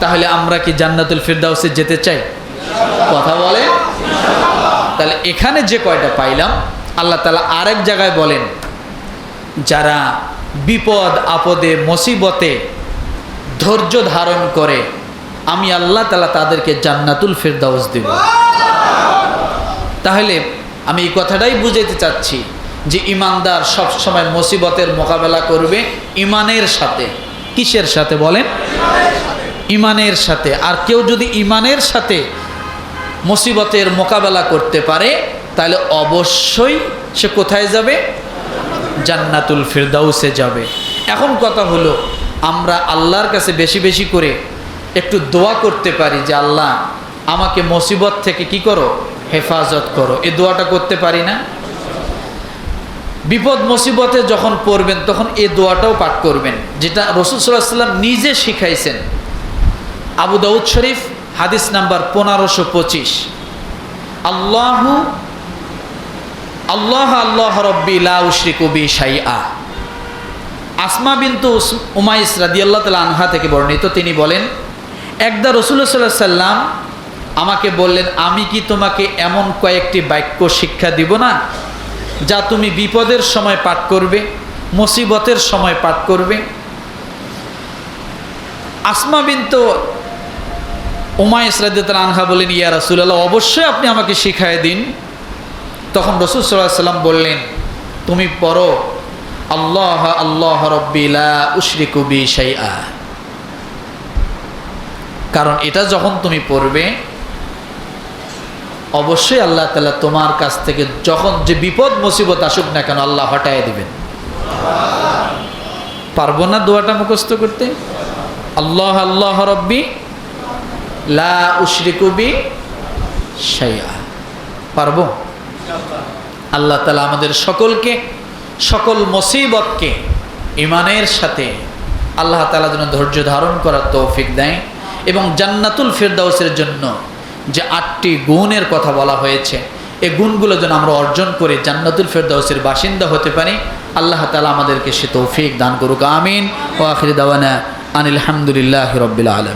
তাহলে আমরা কি জান্নাতুল ফিরদাউসে যেতে চাই? কথা বলে? তাহলে এখানে যে কয়টা পাইলাম, আল্লাহ তালা আরেক জায়গায় বলেন, যারা বিপদ, আপদে, মুসিবতে ধৈর্য ধারণ করে, আমি আল্লাহ তালা তাদেরকে জান্নাতুল ফিরদাউস দেব। তাহলে আমি এই কথাটাই বুঝাইতে চাচ্ছি যে ইমানদার সবসময় মুসিবতের মোকাবেলা করবে ইমানের সাথে। কিসের সাথে বলেন? ইমানের সাথে, আর কেউ যদি ইমানের সাথে মুসিবতের মোকাবেলা করতে পারে, তাহলে অবশ্যই সে কোথায় যাবে? জান্নাতুল ফিরদাউসে যাবে। এখন কথা হলো, আমরা আল্লাহর কাছে বেশি বেশি করে একটু দোয়া করতে পারি যে, আল্লাহ, আমাকে মুসিবত থেকে কি করো? হেফাজত করো। এ দোয়াটা করতে পারি না। বিপদ মুসিবতে যখন পড়বেন, তখন এ দোয়াটাও পাঠ করবেন, যেটা রসুল সাল্লাহ সাল্লাম নিজে শিখাইছেন। আবু দাউদ শরীফ, হাদিস নাম্বার পনেরোশো পঁচিশ। আল্লাহ আল্লাহ আল্লাহ রব্বি লা উশরিকু বি শাইআ। আসমা বিন্তু উমাইস রাদিয়াল্লাহু তাআলা আনহা থেকে বর্ণিত, তিনি বলেন, একদা রসুল্লাহ সাল্লাহ সাল্লাম আমাকে বললেন, আমি কি তোমাকে এমন কয়েকটি বাক্য শিক্ষা দিব না, যা তুমি বিপদের সময় পাঠ করবে, মুসিবতের সময় পাঠ করবে? আসমা বিন্তু উমাইস রাদিয়াল্লাহু আনহা বলেন, ইয়া রাসূলুল্লাহ, অবশ্যই আপনি আমাকে শিখায় দিন। তখন রসুল সাল্লাহ সাল্লাম বললেন, তুমি পড়ো, আল্লাহ আল্লাহ রব্বিলা উশরিকু বি শাইআ। কারণ এটা যখন তুমি পড়বে, অবশ্যই আল্লাহ তালা তোমার কাছ থেকে যখন যে বিপদ, মুসিবত আসুক না কেন, আল্লাহ হটায় দিবেন। পারব না দোয়াটা মুখস্থ করতে? আল্লাহ আল্লাহ রব্বি পারব? আল্লাহ তালা আমাদের সকলকে, সকল মুসিবতকে ইমানের সাথে আল্লাহ তালা যেন ধৈর্য ধারণ করার তৌফিক দেয় এবং জান্নাতুল ফেরদাউসের জন্য যে আটটি গুণের কথা বলা হয়েছে এই গুণগুলো যেন আমরা অর্জন করে জান্নাতুল ফেরদাউসের বাসিন্দা হতে পারি, আল্লাহ তালা আমাদেরকে সে তৌফিক দান করুক, আমিন। ও আখির দাওয়ানা আনিল হামদুলিল্লাহ আলম